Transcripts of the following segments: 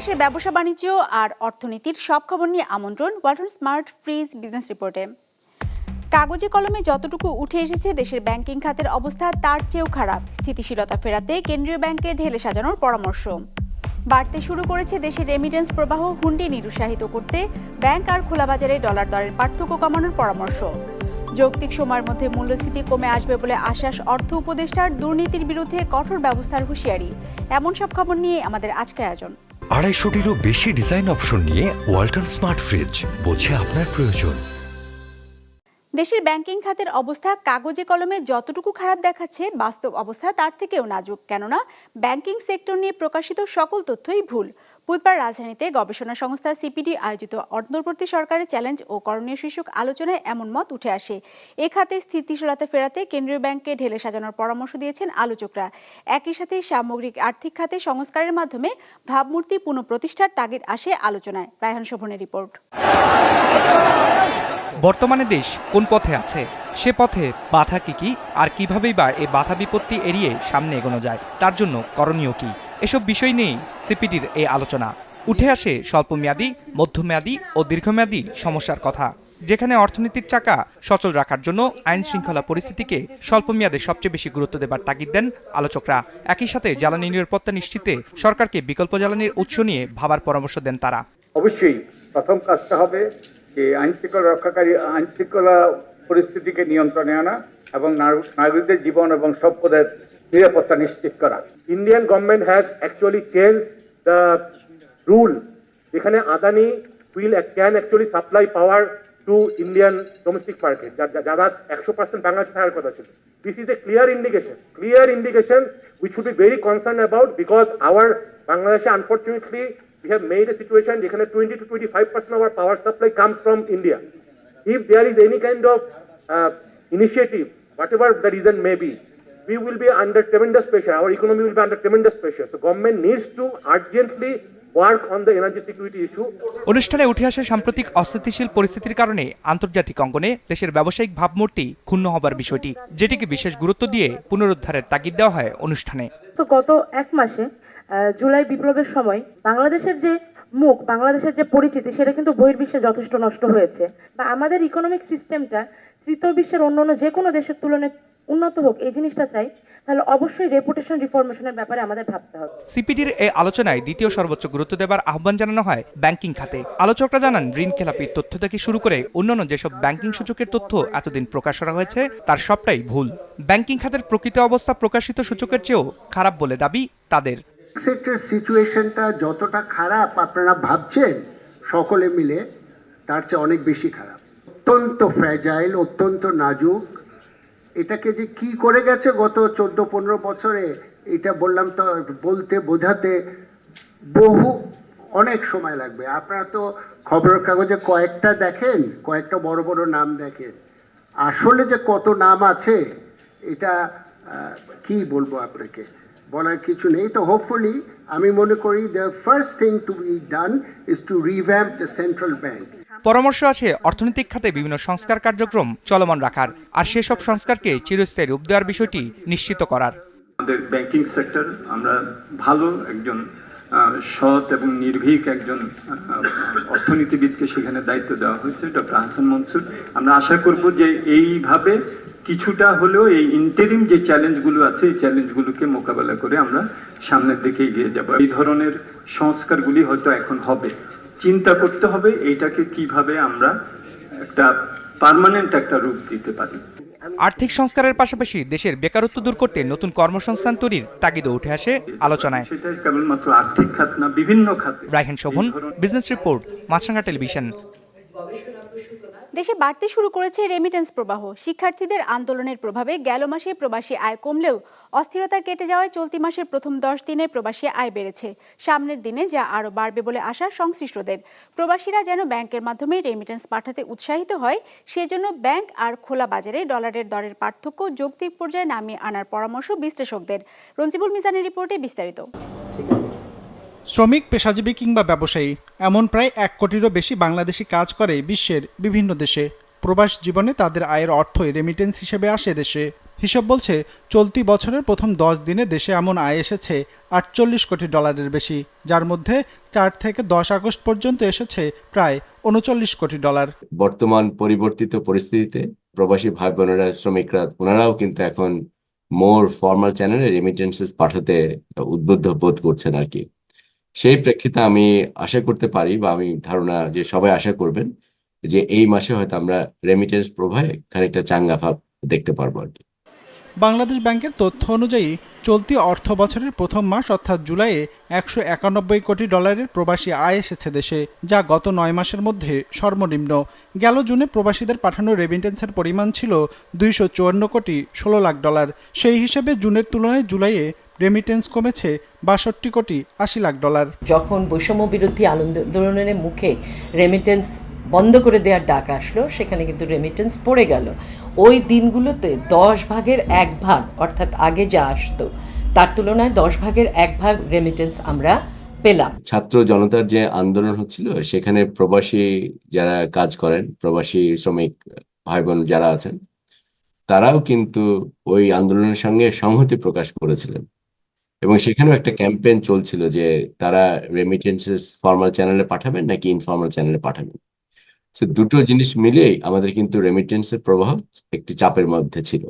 দেশ বিদেশের ব্যবসা বাণিজ্য আর অর্থনীতির সব খবর নিয়ে আমন্ত্রণ ওয়ালটন স্মার্ট ফ্রিজ বিজনেস রিপোর্টে। কাগজে কলমে যতটুকু উঠে এসেছে দেশের ব্যাংকিং খাতের অবস্থা, তার চেয়েও খারাপ। স্থিতিশীলতা ফেরাতে কেন্দ্রীয় ব্যাংকের ঢেলে সাজানোর পরামর্শ। বাড়তে শুরু করেছে দেশের রেমিটেন্স প্রবাহ, হুন্ডি নিরুৎসাহিত করতে ব্যাংক আর খোলা বাজারে ডলার দরের পার্থক্য কমানোর পরামর্শ। যৌক্তিক সময়ের মধ্যে মূল্যস্ফীতি কমে আসবে বলে আশ্বাস অর্থ উপদেষ্টার, দুর্নীতির বিরুদ্ধে কঠোর ব্যবস্থার হুঁশিয়ারি। এমন সব খবর নিয়ে আমাদের আজকের আয়োজন। আড়াইশোটিরও বেশি ডিজাইন অপশন নিয়ে ওয়ালটন স্মার্ট ফ্রিজ বোঝে আপনার প্রয়োজন। দেশের ব্যাংকিং খাতের অবস্থা কাগজে কলমে যতটুকু খারাপ দেখাচ্ছে, বাস্তব অবস্থা তার থেকেও নাজুক। কেননা, ব্যাংকিং সেক্টর নিয়ে প্রকাশিত সকল তথ্যই ভুল। বুধবার রাজধানীতে গবেষণা সংস্থা সিপিডি আয়োজিত অন্তর্বর্তী সরকারের চ্যালেঞ্জ ও করণীয় শীর্ষক আলোচনায় এমন মত উঠে আসে। এ খাতে স্থিতিশীলতা ফেরাতে কেন্দ্রীয় ব্যাংককে ঢেলে সাজানোর পরামর্শ দিয়েছেন আলোচকরা। একই সাথে সামগ্রিক আর্থিক খাতে সংস্কারের মাধ্যমে ভাবমূর্তি পুনঃপ্রতিষ্ঠার তাগিদ আসে আলোচনায়। রায়হান শোভনের রিপোর্ট। বর্তমানে দেশ কোন পথে আছে? সে পথে বাধা কি কি? আর কিভাবেই বা এ বাধা বিপত্তি এড়িয়ে সামনে এগোনো যায়? তার জন্য করণীয় কি? এসব বিষয় নিয়েই সিপিডির এই আলোচনা। উঠে আসে স্বল্পমেয়াদী, মধ্যমেয়াদী ও দীর্ঘমেয়াদী সমস্যার কথা, যেখানে অর্থনীতির চাকা সচল রাখার জন্য আইন শৃঙ্খলা পরিস্থিতিকে স্বল্পমেয়াদে সবচেয়ে বেশি গুরুত্ব দেবার তাগিদ দেন আলোচকরা। একই সাথে জ্বালানি নিরাপত্তা নিশ্চিতে সরকারকে বিকল্প জ্বালানির উৎস নিয়ে ভাবার পরামর্শ দেন তারা। অবশ্যই প্রথম কাজটা হবে যে আইন শৃঙ্খলা রক্ষাকারী, আইন শৃঙ্খলা পরিস্থিতিকে নিয়ন্ত্রণে আনা এবং নাগ- নাগরিকদের জীবন এবং সম্পদের নিরাপত্তা নিশ্চিত করা Indian government has actually changed the rule. এখানে Adani actually supply power to Indian domestic market. যা- যা- যারা একশো পার্সেন্ট বাংলাদেশে থাকার কথা ছিল this is a clear indication clear indication which should be very concern about because our বাংলাদেশে unfortunately we have made a situation যেখানে twenty two twenty five percent our power supply comes from India. If there is any kind of uh, initiative, whatever the reason may be, we will be under tremendous pressure. Our economy will be under tremendous pressure. So government needs to urgently work on the energy security issue. অনুষ্ঠানে উঠে আসে সাম্প্রতিক অস্থিতিশীল পরিস্থিতির কারণে আন্তর্জাতিক অঙ্গনে দেশের ব্যবসায়িক ভাবমূর্তি ক্ষুণ্ণ হবার বিষয়টি যেটিকে বিশেষ গুরুত্ব দিয়ে পুনরুদ্ধারের তাগিদ দেওয়া হয় অনুষ্ঠানে তো গত এক মাসে আহ, জুলাই বিপ্লবের সময় বাংলাদেশের যে মুখ বাংলাদেশের যে পরিচিতি সেটা কিন্তু বহির্বিশ্বে যথেষ্ট নষ্ট হয়েছে বা আমাদের ইকোনমিক সিস্টেমটা তৃতীয় বিশ্বের অন্যান্য যে কোনো দেশের তুলনায় উন্নত হোক এই জিনিসটা চাই তাহলে অবশ্যই রেপুটেশন রিফরমেশনের ব্যাপারে আমাদের ভাবতে হবে। সিপিডির এই আলোচনায় দ্বিতীয় সর্বোচ্চ গুরুত্ব দেবার আহ্বান জানানো হয় ব্যাংকিং খাতে। আলোচকরা জানান ঋণ খেলাপির তথ্য থেকে শুরু করে অন্যান্য যেসব ব্যাংকিং সূচকের তথ্য এতদিন প্রকাশ করা হয়েছে তার সবটাই ভুল। ব্যাংকিং খাতের প্রকৃত অবস্থা প্রকাশিত সূচকের চেয়েও খারাপ বলে দাবি তাদের। সেক্টর সিচুয়েশনটা যতটা খারাপ আপনারা ভাবছেন সকলে মিলে তার চেয়ে অনেক বেশি খারাপ। অত্যন্ত ফ্র্যাজাইল অত্যন্ত নাজুক এটাকে যে কি করে গেছে গত চোদ্দ পনেরো বছরে, এটা বললাম তো বলতে বোঝাতে বহু অনেক সময় লাগবে। আপনারা তো খবরের কাগজে কয়েকটা দেখেন, কয়েকটা বড় বড় নাম দেখেন। আসলে যে কত নাম আছে, এটা কি বলব আপনাকে? বলার কিছু নেই। তো হোপফুলি আমি মনে করি the first thing to be done is to revamp the central bank পরামর্শ আছে অর্থনৈতিক খাতে বিভিন্ন সংস্কার কার্যক্রম চলমান রাখার, আর সেসব সংস্কারকে চিরস্থায়ী রূপ দেওয়ার বিষয়টি নিশ্চিত করার। আমাদের ব্যাংকিং সেক্টর আমরা ভালো একজন সৎ এবং নির্ভীক একজন অর্থনীতিবিদকে সেখানে দায়িত্ব দেওয়া হয়েছে, ডক্টর হাসান মনসুর। আমরা আশা করব যে এইভাবে কিছুটা হলেও এই ইন্টারিম যে চ্যালেঞ্জগুলো আছে, এই চ্যালেঞ্জগুলোকে মোকাবেলা করে আমরা সামনের দিকে এগিয়ে যাব। এই ধরনের সংস্কারগুলি হয়তো এখন হবে। চিন্তা করতে হবে এইটাকে কীভাবে আমরা একটা পার্মানেন্ট একটা রূপ দিতে পারি। আর্থিক সংস্কারের পাশাপাশি দেশের বেকারত্ব দূর করতে নতুন কর্মসংস্থান তৈরির তাগিদও উঠে আসে আলোচনায়। সেটা কেবলমাত্র আর্থিক খাত না বিভিন্ন খাতে। Raihan Shovon business report Maasranga television দেশে বাড়তে শুরু করেছে রেমিটেন্স প্রবাহ। শিক্ষার্থীদের আন্দোলনের প্রভাবে গেল মাসে প্রবাসী আয় কমলেও অস্থিরতা কেটে যাওয়ায় চলতি মাসের প্রথম দশ দিনে প্রবাসী আয় বেড়েছে। সামনের দিনে যা আরও বাড়বে বলে আশা সংশ্লিষ্টদের। প্রবাসীরা যেন ব্যাংকের মাধ্যমে রেমিটেন্স পাঠাতে উৎসাহিত হয়, সেজন্য ব্যাংক আর খোলা বাজারে ডলারের দরের পার্থক্য যৌক্তিক পর্যায়ে নামিয়ে আনার পরামর্শ বিশ্লেষকদের। রঞ্জিবুল মিজানের রিপোর্টে বিস্তারিত। শ্রমিক, পেশাজীবী কিংবা ব্যবসায়ী, এমন প্রায় এক কোটিরও বেশি বাংলাদেশি কাজ করে বিশ্বের বিভিন্ন দেশে। প্রবাস জীবনে তাদের আয়ের অর্থই রেমিটেন্স হিসেবে আসে দেশে। হিসাব বলছে, চলতি বছরের প্রথম দশ দিনে দেশে এমন আয় এসেছে আটচল্লিশ কোটি ডলারের বেশি, যার মধ্যে চার থেকে দশ আগস্ট পর্যন্ত এসেছে প্রায় উনচল্লিশ কোটি ডলার। বর্তমান পরিবর্তিত পরিস্থিতিতে প্রবাসী ভাই বোনেরা শ্রমিকরা, ওনারাও কিন্তু এখন মোর ফর্মাল চ্যানেলে রেমিটেন্সেস পাঠাতে উদ্বুদ্ধ বোধ করছেন আর কি। সেই প্রেক্ষিতে আমি আশা করতে পারি বা আমি ধারণা যে সবাই আশা করবেন যে এই মাসে হয়তো আমরা রেমিটেন্স প্রবাহে খানিকটা চাঙ্গা ভাব দেখতে পারব আর কি। বাংলাদেশ ব্যাংকের তথ্য অনুযায়ী চলতি অর্থ বছরের প্রথম মাস অর্থাৎ জুলাইয়ে একশো একানব্বই কোটি ডলারের প্রবাসী আয় এসেছে দেশে, যা গত নয় মাসের মধ্যে সর্বনিম্ন। গেল জুনে প্রবাসীদের পাঠানো রেমিটেন্সের পরিমাণ ছিল দুইশো চুয়ান্ন কোটি ষোলো লাখ ডলার। সেই হিসেবে জুনের তুলনায় জুলাইয়ে রেমিটেন্স কমেছে বাষট্টি কোটি আশি লাখ ডলার। যখন বৈষম্য বিরোধী আন্দোলনের মুখে রেমিটেন্স বন্ধ করে দেওয়ার ডাক আসলো সেখানে কিন্তু রেমিটেন্স পড়ে গেল। ওই দিনগুলোতে দশ ভাগের এক ভাগ অর্থাৎ আগে যা আসতো তার তুলনায় দশ ভাগের এক ভাগ রেমিটেন্স আমরা পেলাম। ছাত্র জনতার যে আন্দোলন হচ্ছিল সেখানে প্রবাসী যারা কাজ করেন প্রবাসী শ্রমিক ভাই বোন যারা আছেন তারাও কিন্তু ওই আন্দোলনের সঙ্গে সংহতি প্রকাশ করেছিলেন। এবং সেখানেও একটা ক্যাম্পেইন চলছিল যে তারা রেমিটেন্সেস ফর্মাল চ্যানেলে পাঠাবেন নাকি ইনফর্মাল চ্যানেলে পাঠাবেন। সে দুটো জিনিস মিলিয়েই আমাদের কিন্তু রেমিটেন্সের প্রভাব একটি চাপের মধ্যে ছিল।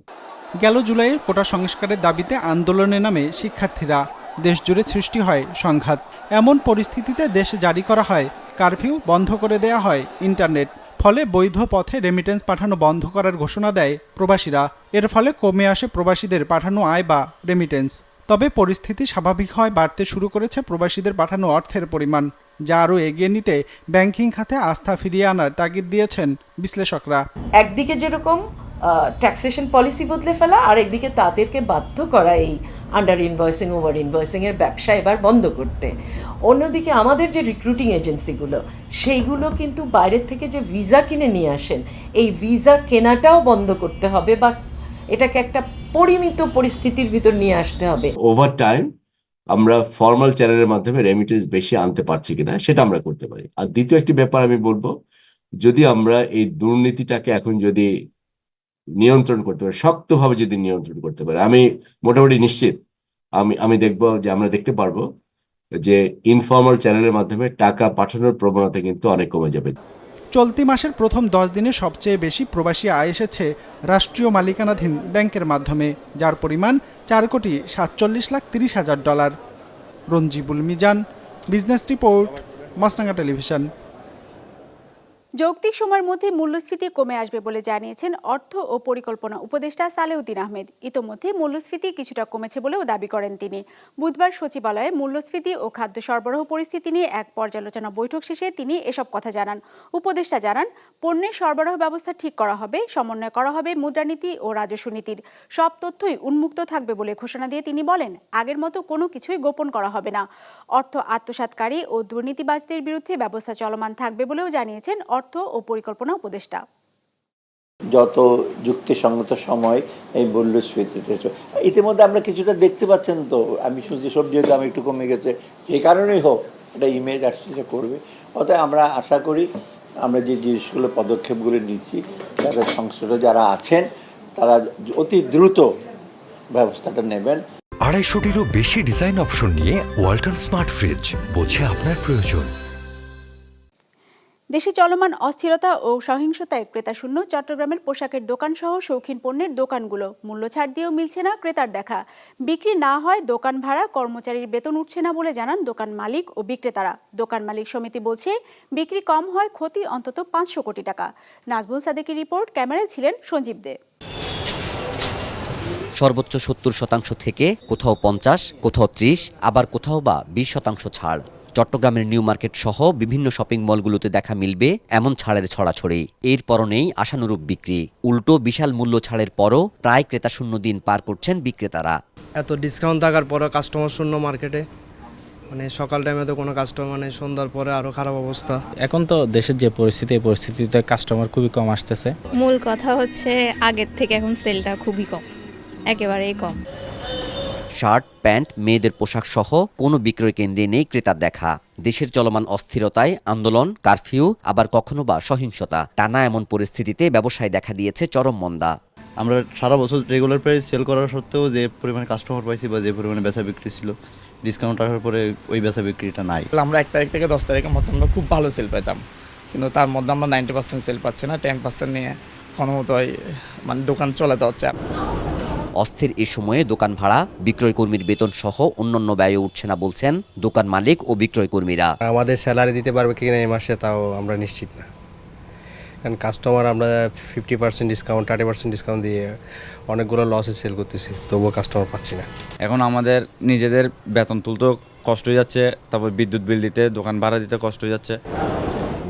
গেল জুলাইয়ে কোটা সংস্কারের দাবিতে আন্দোলনে নামে শিক্ষার্থীরা দেশজুড়ে সৃষ্টি হয় সংঘাত। এমন পরিস্থিতিতে দেশে জারি করা হয়, কারফিউ বন্ধ করে দেয়া হয় ইন্টারনেট। ফলে বৈধ পথে রেমিটেন্স পাঠানো বন্ধ করার ঘোষণা দেয় প্রবাসীরা। এর ফলে কমে আসে প্রবাসীদের পাঠানো আয় বা রেমিটেন্স তবে পরিস্থিতি স্বাভাবিক হয় বাড়তে শুরু করেছে প্রবাসীদের পাঠানো অর্থের পরিমাণ, যা আরও এগিয়ে নিতে ব্যাংকিং খাতে আস্থা ফিরিয়ে আনার তাগিদ দিয়েছেন বিশ্লেষকরা। একদিকে যেরকম ট্যাক্সেশন পলিসি বদলে ফেলা আর একদিকে তাদেরকে বাধ্য করা এই আন্ডার ইনভয়েসিং ওভার ইনভয়েসিংয়ের ব্যবসা এবার বন্ধ করতে। অন্যদিকে আমাদের যে রিক্রুটিং এজেন্সিগুলো সেইগুলো কিন্তু বাইরের থেকে যে ভিসা কিনে নিয়ে আসেন, এই ভিসা কেনাটাও বন্ধ করতে হবে বা এটাকে একটা পরিমিত পরিস্থিতির ভিতর নিয়ে আসতে হবে। ওভার টাইম আমরা ফর্মাল চ্যানেলের মাধ্যমে রেমিটেন্স বেশি আনতে পারছি কিনা, সেটা আমরা করতে পারি। আর দ্বিতীয় একটি ব্যাপার আমি বলব, যদি আমরা এই দুর্নীতিটাকে এখন যদি নিয়ন্ত্রণ করতে পারি, শক্তভাবে যদি নিয়ন্ত্রণ করতে পারি, আমি মোটামুটি নিশ্চিত, আমি আমি দেখব যে আমরা দেখতে পারব যে ইনফর্মাল চ্যানেলের মাধ্যমে টাকা পাঠানোর প্রবণতা কিন্তু অনেক কমে যাবে। চলতি মাসের প্রথম দশ দিনে সবচেয়ে বেশি প্রবাসী আয় এসেছে রাষ্ট্রীয় মালিকানাধীন ব্যাংকের মাধ্যমে, যার পরিমাণ চার কোটি সাতচল্লিশ লাখ তিরিশ হাজার dollar. Ranjibul Mizan, business report Maasranga television. যৌক্তিক সময়ের মধ্যে মূল্যস্ফীতি কমে আসবে বলে জানিয়েছেন অর্থ ও পরিকল্পনা উপদেষ্টা সালেউদ্দিন আহমেদ। ইতোমধ্যে মূল্যস্ফীতি কিছুটা কমেছে বলেও দাবি করেন তিনি। বুধবার সচিবালয়ে মূল্যস্ফীতি ও খাদ্য সরবরাহ পরিস্থিতি নিয়ে এক পর্যালোচনা বৈঠক শেষে তিনি এসব কথা জানান। উপদেষ্টা জানান, পণ্যের সরবরাহ ব্যবস্থা ঠিক করা হবে, সমন্বয় করা হবে মুদ্রানীতি ও রাজস্ব নীতির। সব তথ্যই উন্মুক্ত থাকবে বলে ঘোষণা দিয়ে তিনি বলেন, আগের মতো কোনো কিছুই গোপন করা হবে না। অর্থ আত্মসাৎকারী ও দুর্নীতিবাজদের বিরুদ্ধে ব্যবস্থা চলমান থাকবে বলেও জানিয়েছেন অর্থ ও পরিকল্পনা উপদেষ্টা। যত যুক্তিসঙ্গত সময় এই মূল্যস্ফীতিটা ইতিমধ্যে আমরা কিছুটা দেখতে পাচ্ছেন তো আমি শুনছি সবজির দাম একটু কমে গেছে যে কারণেই হোক এটা ইমেজ আসছে যে করবে। অতএব আমরা আশা করি আমরা যে জিনিসগুলো পদক্ষেপগুলো নিচ্ছি যারা সংশ্লিষ্ট যারা আছেন তারা অতি দ্রুত ব্যবস্থাটা নেবেন। আড়াইশোটিরও বেশি ডিজাইন অপশন নিয়ে ওয়াল্টন স্মার্ট ফ্রিজ বোঝে আপনার প্রয়োজন। দেশে চলমান অস্থিরতা ও সহিংসতায় ক্রেতা শূন্য চট্টগ্রামের পোশাকের দোকান সহ শৌখিন পণ্যের দোকানগুলো। মূল্য ছাড় দিয়েও মিলছে না ক্রেতার দেখা। বিক্রি না হয় দোকান ভাড়া, কর্মচারীর বেতন উঠছে না বলে জানান দোকান মালিক ও বিক্রেতারা। দোকান মালিক সমিতি বলছে, বিক্রি কম হয় ক্ষতি অন্তত পাঁচশো কোটি টাকা। নাজবুল সাদেকের রিপোর্ট, ক্যামেরায় ছিলেন সঞ্জীব দে। সর্বোচ্চ সত্তর শতাংশ থেকে কোথাও পঞ্চাশ, কোথাও ত্রিশ, আবার কোথাও বা বিশ শতাংশ ছাড়। চট্টগ্রামের নিউ মার্কেট সহ বিভিন্ন শপিং মলগুলোতে দেখা মিলবে এমন ছাড়ের ছড়াছড়ি। এর পরও নেই আশানুরূপ বিক্রি। উল্টো বিশাল মূল্য ছাড়ের পরও প্রায় ক্রেতা শূন্য দিন পার করছেন বিক্রেতারা। এত ডিসকাউন্ট থাকার পরও কাস্টমার শূন্য মার্কেটে মানে সকাল টাইমে তো কোনো কাস্টমার মানে সন্ধ্যার পরে আরও খারাপ অবস্থা। এখন তো দেশের যে পরিস্থিতি এই পরিস্থিতিতে কাস্টমার খুবই কম আসতেছে। মূল কথা হচ্ছে আগের থেকে এখন সেলটা খুবই কম। একেবারেই কম। শার্ট প্যান্ট মেয়েদের পোশাক সহ কোনো বিক্রয় কেন্দ্রে নেই ক্রেতার দেখা। দেশের চলমান অস্থিরতায় আন্দোলন কারফিউ আবার কখনো বা সহিংসতা টানা এমন পরিস্থিতিতে ব্যবসায় দেখা দিয়েছে চরম মন্দা। আমরা সারা বছর রেগুলার প্রাইস সেল করার সত্ত্বেও যে পরিমাণে কাস্টমার পাইছি বা যে পরিমাণে বেচা বিক্রি ছিল ডিসকাউন্ট আসার পরে ওই বেচা বিক্রিটা নাই। আমরা এক তারিখ থেকে দশ তারিখের মধ্যে আমরা খুব ভালো সেল পেতাম কিন্তু তার মধ্যে আমরা নাইনটি পার্সেন্ট সেল পাচ্ছি না টেন পার্সেন্ট নিয়ে কোনো মতো ওই মানে দোকান চলাতে হচ্ছে। অস্থির এ সময়ে দোকান ভাড়া বিক্রয় কর্মীর বেতন সহ অন্যান্য ব্যয় উঠছে না বলছেন দোকান মালিক ও বিক্রয় কর্মীরা আমাদের স্যালারি দিতে পারবে কিনা এই মাসে তাও আমরা নিশ্চিত না। কারণ কাস্টমার আমরা fifty percent discount thirty percent discount দিয়ে অনেকগুলো লসে সেল করতেছি তবুও কাস্টমার পাচ্ছি না। এখন আমাদের নিজেদের বেতন তুলতেও কষ্ট হয়ে যাচ্ছে তারপর বিদ্যুৎ বিল দিতে দোকান ভাড়া দিতে কষ্ট হয়ে যাচ্ছে।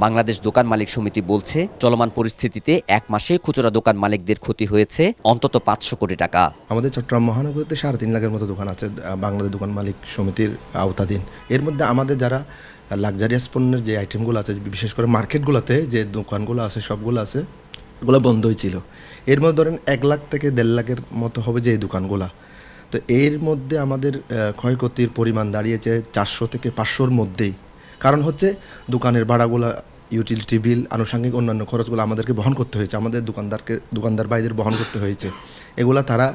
বাংলাদেশ দোকান মালিক সমিতি বলছে, চলমান পরিস্থিতিতে এক মাসে খুচরা দোকান মালিকদের ক্ষতি হয়েছে অন্তত পাঁচশো কোটি টাকা। আমাদের চট্টগ্রাম মহানগরীতে সাড়ে তিন লাখের মতো দোকান আছে বাংলাদেশ দোকান মালিক সমিতির আওতাধীন। এর মধ্যে আমাদের যারা লাক্সারিয়াস পণ্যের যে আইটেমগুলো আছে, বিশেষ করে মার্কেটগুলোতে যে দোকানগুলো আছে, সবগুলো আছে ওগুলো বন্ধই ছিল। এর মধ্যে ধরেন এক লাখ থেকে দেড় লাখের মতো হবে যে এই দোকানগুলো। তো এর মধ্যে আমাদের ক্ষয়ক্ষতির পরিমাণ দাঁড়িয়েছে চারশো থেকে পাঁচশোর মধ্যেই। কারণ হচ্ছে দোকানের ভাড়াগুলা ইউটিলিটি বিল আনুষঙ্গিক অন্যান্য খরচগুলো আমাদেরকে বহন করতে হয়েছে, আমাদের দোকানদারকে, দোকানদার ভাইদের বহন করতে হয়েছে। এগুলা তারা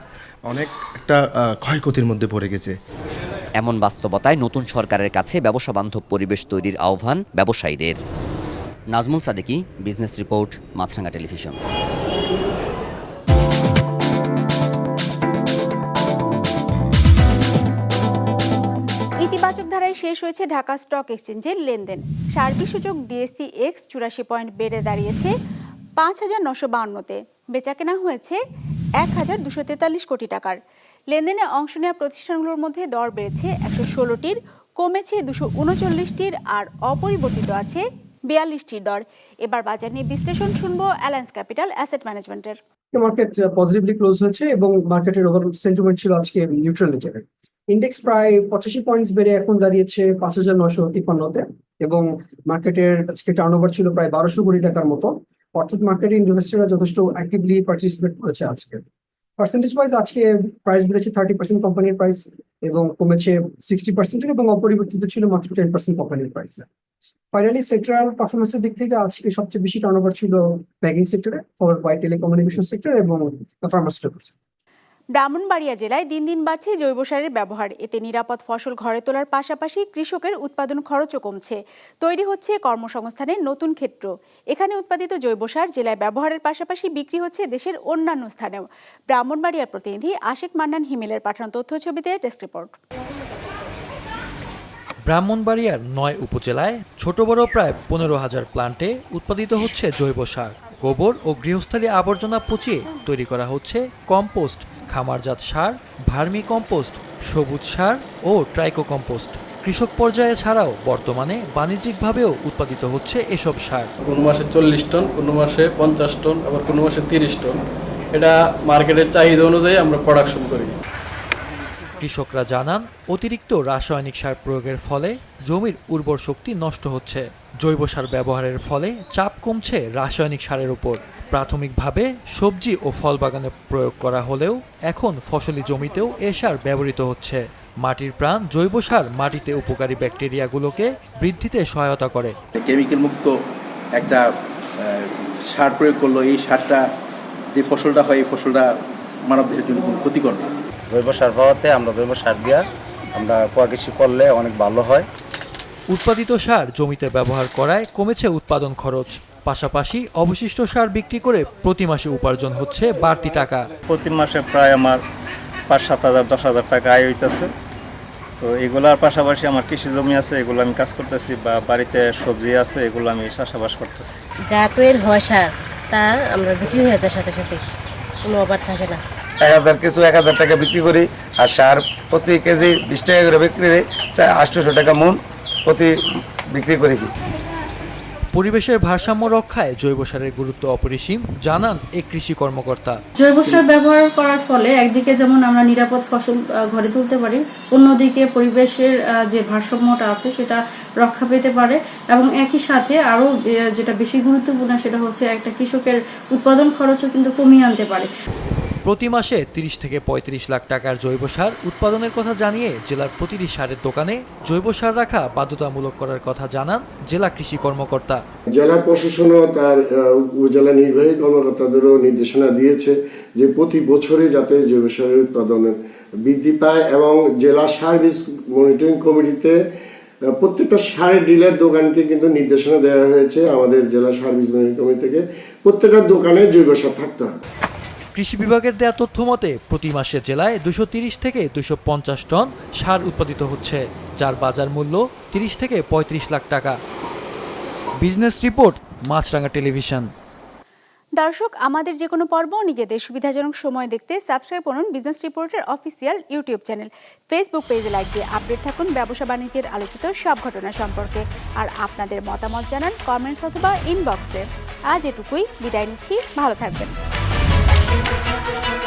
অনেক একটা ক্ষয়ক্ষতির মধ্যে পড়ে গেছে। এমন বাস্তবতায় নতুন সরকারের কাছে ব্যবসা বান্ধব পরিবেশ তৈরির আহ্বান ব্যবসায়ীদের। Nazmul Sadeki, business report, Maasranga television. ধারায় শেষ হয়েছে ঢাকা স্টক এক্সচেঞ্জের লেনদেন। সার্বিক সূচক ডিএসসি এক্স চুরাশি পয়েন্ট বেড়ে দাঁড়িয়েছে পাঁচ হাজার নশো বাউন্নতে। বেচাকেনা হয়েছে এক হাজার দুশো তেতাল্লিশ কোটি টাকার। লেনদেনে অংশ নেওয়া প্রতিষ্ঠানগুলোর মধ্যে দর বেড়েছে একশো ষোলোটির, কমেছে দুশো উনচল্লিশটির আর অপরিবর্তিত আছে বিয়াল্লিশটির দর। এবার বাজার নিয়ে বিশ্লেষণ শুনব অ্যালায়েন্স ক্যাপিটাল অ্যাসেট ম্যানেজমেন্টের। মার্কেট পজিটিভলি ক্লোজ হয়েছে এবং মার্কেটের ওভারঅল সেন্টিমেন্ট ছিল আজকে নিউট্রাল ইন্ডেক্স প্রায় পঁচাশি পয়েন্টস বেড়ে এখন দাঁড়িয়েছে পাঁচ হাজার নশো তিপ্পান্নতে এবং মার্কেটের আজকে টার্নওভার ছিল প্রায় বারোশো কোটি টাকার মতো। অর্থাৎ মার্কেটে ইনভেস্টররা যথেষ্ট অ্যাক্টিভলি পার্টিসিপেট করেছে আজকে। পার্সেন্টেজ ওয়াইজ আজকে প্রাইস বেড়েছে থার্টি পার্সেন্ট কোম্পানির প্রাইস এবং কমেছে সিক্সটি পার্সেন্টের এবং অপরিবর্তিত ছিল মাত্র টেন পার্সেন্ট কোম্পানির প্রাইস ফাইনালি সেক্টরাল পারফরমেন্সের দিক থেকে আজকে সবচেয়ে বেশি টার্নওভার ছিল ব্যাংকিং সেক্টরে ফলোড বাই টেলিকমিউনিকেশন সেক্টর এবং ফার্মাসিউটিক্যালস ব্রাহ্মণবাড়িয়া জেলায় দিন দিন বাড়ছে জৈব সারের ব্যবহার। এতে নিরাপদ ফসল ঘরে তোলার পাশাপাশি কৃষকের উৎপাদন খরচও কমছে। তৈরি হচ্ছে কর্মসংস্থানের নতুন ক্ষেত্র। এখানে উৎপাদিত জৈব সার জেলায় ব্যবহারের পাশাপাশি বিক্রি হচ্ছে দেশের অন্যান্য স্থানেও। ব্রাহ্মণবাড়িয়ার প্রতিনিধি আশিক মান্নান হিমেলের পাঠানো তথ্য ছবিতে ডেস্ক রিপোর্ট। ব্রাহ্মণবাড়িয়ার নয় উপজেলায় ছোট বড় প্রায় পনেরো হাজার প্লান্টে উৎপাদিত হচ্ছে জৈব সার। গোবর ও গৃহস্থালী আবর্জনা পচিয়ে তৈরি করা হচ্ছে কম্পোস্ট খামারজাত সার ভার্মি কম্পোস্ট সবুজ সার ও ট্রাইকো কম্পোস্ট কৃষক পর্যায়ে ছাড়াও বর্তমানে বাণিজ্যিকভাবেও উৎপাদিত হচ্ছে এসব সার। কোনো মাসে চল্লিশ টন কোনো মাসে পঞ্চাশ টন আবার কোনো মাসে তিরিশ টন। এটা মার্কেটের চাহিদা অনুযায়ী আমরা প্রোডাকশন করি। কৃষকরা জানান অতিরিক্ত রাসায়নিক সার প্রয়োগের ফলে জমির উর্বর শক্তি নষ্ট হচ্ছে। জৈব সার ব্যবহারের ফলে চাপ কমছে রাসায়নিক সারের উপর। প্রাথমিকভাবে সবজি ও ফল বাগানে প্রয়োগ করা হলেও এখন ফসলি জমিতেও এ সার ব্যবহৃত হচ্ছে। মাটির প্রাণ জৈব সার মাটিতে উপকারী ব্যাকটেরিয়াগুলোকে বৃদ্ধিতে সহায়তা করে। কেমিক্যাল মুক্ত একটা সার প্রয়োগ করল এই সারটা যে ফসলটা হয় এই ফসলটা মানবদেহের জন্য কোনো ক্ষতিকর। না জৈব সার পাওয়াতে আমরা জৈব সার দিয়া আমরা কোয়া কৃষি করলে অনেক ভালো হয়। উৎপাদিত সার জমিতে ব্যবহার করায় কমেছে উৎপাদন খরচ। পাশাপাশি অবশিষ্ট সার বিক্রি করে প্রতি মাসে উপার্জন হচ্ছে বাড়তি টাকা। প্রতি মাসে প্রায় আমার পাঁচ সাত হাজার দশ হাজার টাকা আয় হইতেছে। তো এগুলার পাশাপাশি আমার কৃষি জমি আছে এগুলো আমি কাজ করতেছি বা বাড়িতে সবজি আছে এগুলো আমি চাষাবাস করতেছি। যা তৈরি হয় সার তা আমরা বিক্রি হয়ে যায় সাথে সাথে কোনো অভাব থাকে না। এক হাজার কিছু এক হাজার টাকা বিক্রি করি আর সার প্রতি কেজি বিশ টাকা করে বিক্রি করি চাই আটশোশো টাকা মন প্রতি বিক্রি করি কি। পরিবেশের ভারসাম্য রক্ষায় জৈব সারের গুরুত্ব অপরিসীম, জানান এই কৃষি কর্মকর্তা। জৈব সার ব্যবহার করার ফলে একদিকে যেমন আমরা নিরাপদ ফসল ঘরে তুলতে পারি, অন্যদিকে পরিবেশের যে ভারসাম্যটা আছে সেটা রক্ষা পেতে পারে এবং একই সাথে আরও যেটা বেশি গুরুত্বপূর্ণ সেটা হচ্ছে একটা কৃষকের উৎপাদন খরচও কিন্তু কমিয়ে আনতে পারে। প্রতি মাসে তিরিশ থেকে পঁয়ত্রিশ লাখ টাকার জৈব সার উৎপাদনের কথা জানিয়ে জেলার প্রতিটি সারের দোকানে জৈব সার রাখা বাধ্যতামূলক করার কথা জানান জেলা কৃষি কর্মকর্তা। জেলা প্রশাসনও তার উপজেলা নির্বাহী কর্মকর্তাদেরও নির্দেশনা দিয়েছে যে প্রতি বছরে যাতে জৈব সারের উৎপাদন বৃদ্ধি পায় এবং জেলা সার্ভিস মনিটরিং কমিটিতে প্রত্যেকটা সার ডিলার দোকানকে কিন্তু নির্দেশনা দেওয়া হয়েছে আমাদের জেলা সার্ভিস মনিটরিং কমিটি থেকে প্রত্যেকটা দোকানে জৈব সার থাকতে হবে। কৃষি বিভাগের দেয়া তথ্য মতে, প্রতি মাসে জেলায় দুশো থেকে দুশো টন সার উৎপাদিত হচ্ছে, যার বাজার মূল্য তিরিশ থেকে পঁয়ত্রিশ লাখ টাকা। Business report Maasranga television. দর্শক, আমাদের যে কোনো পর্ব নিজেদের সুবিধাজনক সময় দেখতে সাবস্ক্রাইব করুন বিজনেস রিপোর্টের অফিসিয়াল ইউটিউব চ্যানেল। ফেসবুক পেজে লাইক দিয়ে আপডেট থাকুন ব্যবসা বাণিজ্যের আলোচিত সব ঘটনা সম্পর্কে। আর আপনাদের মতামত জানান কমেন্টস অথবা ইনবক্সে। আজ এটুকুই, বিদায় নিচ্ছি, ভালো থাকবেন। Thank you.